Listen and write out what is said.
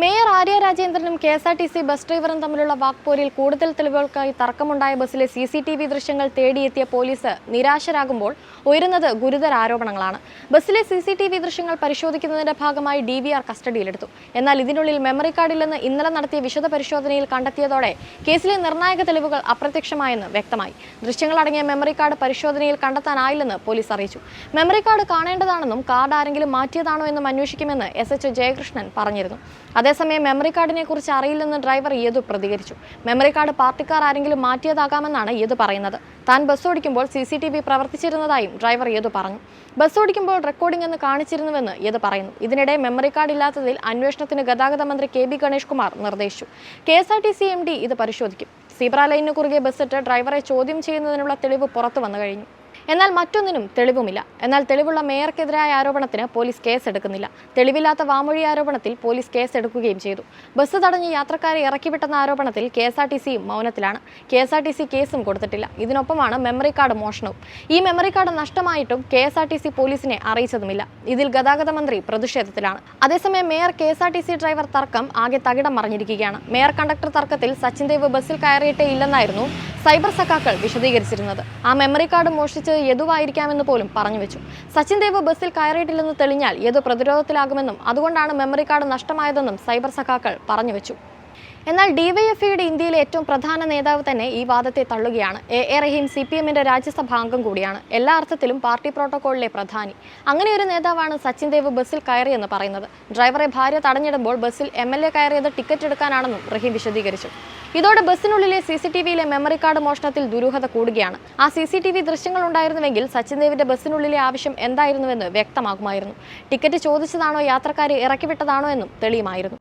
Mayor Arya രാജേന്ദ്രനും K S R T C bus ഡ്രൈവറും തമ്മിലുള്ള വാക്പോരിൽ കൂടുതൽ തെളിവുകൾക്കായി തർക്കമുണ്ടായ ബസ്സിലെ സി സി ടി വി ദൃശ്യങ്ങൾ തേടിയെത്തിയ പോലീസ് നിരാശരാകുമ്പോൾ ഉയരുന്നത് ഗുരുതര ആരോപണങ്ങളാണ്. ബസ്സിലെ സി സി ടി വി ദൃശ്യങ്ങൾ പരിശോധിക്കുന്നതിന്റെ ഭാഗമായി ഡി വി ആർ കസ്റ്റഡിയിലെടുത്തു. എന്നാൽ ഇതിനുള്ളിൽ മെമ്മറി കാർഡില്ലെന്ന് ഇന്നലെ നടത്തിയ വിശദ പരിശോധനയിൽ കണ്ടെത്തിയതോടെ കേസിലെ നിർണായക തെളിവുകൾ അപ്രത്യക്ഷമായെന്ന് വ്യക്തമായി. ദൃശ്യങ്ങളടങ്ങിയ മെമ്മറി കാർഡ് പരിശോധനയിൽ കണ്ടെത്താനായില്ലെന്ന് പോലീസ് അറിയിച്ചു. മെമ്മറി കാർഡ് കാണേണ്ടതാണെന്നും കാർഡ് ആരെങ്കിലും മാറ്റിയതാണോ എന്നും അന്വേഷിക്കുമെന്ന് എസ് എച്ച് ജയകൃഷ്ണൻ പറഞ്ഞിരുന്നു. അതേസമയം മെമ്മറി കാർഡിനെ കുറിച്ച് അറിയില്ലെന്ന് ഡ്രൈവർ യേതു പ്രതികരിച്ചു. മെമ്മറി കാർഡ് പാർട്ടിക്കാർ ആരെങ്കിലും മാറ്റിയതാകാമെന്നാണ് യേതു പറയുന്നത്. താൻ ബസ് ഓടിക്കുമ്പോൾ സി സി ടി വി പ്രവർത്തിച്ചിരുന്നതായും ഡ്രൈവർ യേതു പറഞ്ഞു. ബസ് ഓടിക്കുമ്പോൾ റെക്കോർഡിംഗ് എന്ന് കാണിച്ചിരുന്നുവെന്ന് യേതു പറയുന്നു. ഇതിനിടെ മെമ്മറി കാർഡ് ഇല്ലാത്തതിൽ അന്വേഷണത്തിന് ഗതാഗത മന്ത്രി കെ ബി ഗണേഷ് കുമാർ നിർദ്ദേശിച്ചു. K S R T C M D ഇത് പരിശോധിക്കും. സീബ്ര ലൈനിന് കുറുകെ ബസ്സിട്ട് ഡ്രൈവറെ ചോദ്യം ചെയ്യുന്നതിനുള്ള തെളിവ് പുറത്തു വന്നു കഴിഞ്ഞു. എന്നാൽ മറ്റൊന്നിനും തെളിവുമില്ല. എന്നാൽ തെളിവുള്ള മേയർക്കെതിരായ ആരോപണത്തിന് പോലീസ് കേസ് എടുക്കുന്നില്ല തെളിവില്ലാത്ത വാമൊഴി ആരോപണത്തിൽ പോലീസ് കേസ് എടുക്കുകയും ചെയ്തു. ബസ് തടഞ്ഞ് യാത്രക്കാരെ ഇറക്കിവിട്ടെന്ന ആരോപണത്തിൽ കെ എസ് ആർ ടി സിയും മൗനത്തിലാണ്. K S R T C കേസും കൊടുത്തിട്ടില്ല. ഇതിനൊപ്പമാണ് മെമ്മറി കാർഡ് മോഷണവും. ഈ memory card നഷ്ടമായിട്ടും K S R T C പോലീസിനെ അറിയിച്ചതുമില്ല. ഇതിൽ ഗതാഗത മന്ത്രി പ്രതിഷേധത്തിലാണ്. അതേസമയം mayor K S R T C driver തർക്കം ആകെ തകിടം മറിഞ്ഞിരിക്കുകയാണ്. മേയർ കണ്ടക്ടർ തർക്കത്തിൽ സച്ചിൻ ദേവ് ബസ്സിൽ കയറിയിട്ടേ ഇല്ലെന്നായിരുന്നു സൈബർ സഖാക്കൾ വിശദീകരിച്ചിരുന്നത്. ആ മെമ്മറി കാർഡ് മോഷ്ടിച്ചത് യദുവായിരിക്കാമെന്ന് പോലും പറഞ്ഞു വെച്ചു. സച്ചിൻ ദേവ് ബസ്സിൽ കയറിയിട്ടില്ലെന്ന് തെളിഞ്ഞാൽ യദു പ്രതിരോധത്തിലാകുമെന്നും അതുകൊണ്ടാണ് മെമ്മറി കാർഡ് നഷ്ടമായതെന്നും സൈബർ സഖാക്കൾ പറഞ്ഞു വെച്ചു. എന്നാൽ ഡിവൈഎഫ്ഐയുടെ ഇന്ത്യയിലെ ഏറ്റവും പ്രധാന നേതാവ് തന്നെ ഈ വാദത്തെ തള്ളുകയാണ്. A A Rahim C P എമ്മിന്റെ രാജ്യസഭാ അംഗം കൂടിയാണ്. എല്ലാ അർത്ഥത്തിലും പാർട്ടി പ്രോട്ടോകോളിലെ പ്രധാനി. അങ്ങനെ ഒരു നേതാവാണ് സച്ചിൻ ദേവ് ബസ്സിൽ കയറിയെന്ന് പറയുന്നത്. ഡ്രൈവറെ ഭാര്യ തടഞ്ഞിടുമ്പോൾ ബസ്സിൽ എം എൽ എ കയറിയത് ടിക്കറ്റ് എടുക്കാനാണെന്നും റഹീം വിശദീകരിച്ചു. ഇതോടെ ബസ്സിനുള്ളിലെ സി സി ടി വിയിലെ മെമ്മറി കാർഡ് മോഷണത്തിൽ ദുരൂഹത കൂടുകയാണ്. ആ സി സി ടി വി ദൃശ്യങ്ങൾ ഉണ്ടായിരുന്നുവെങ്കിൽ സച്ചിൻ ദേവിന്റെ ബസ്സിനുള്ളിലെ ആവശ്യം എന്തായിരുന്നുവെന്ന് വ്യക്തമാകുമായിരുന്നു. ടിക്കറ്റ് ചോദിച്ചതാണോ യാത്രക്കാരെ ഇറക്കിവിട്ടതാണോ എന്നും തെളിയുമായിരുന്നു.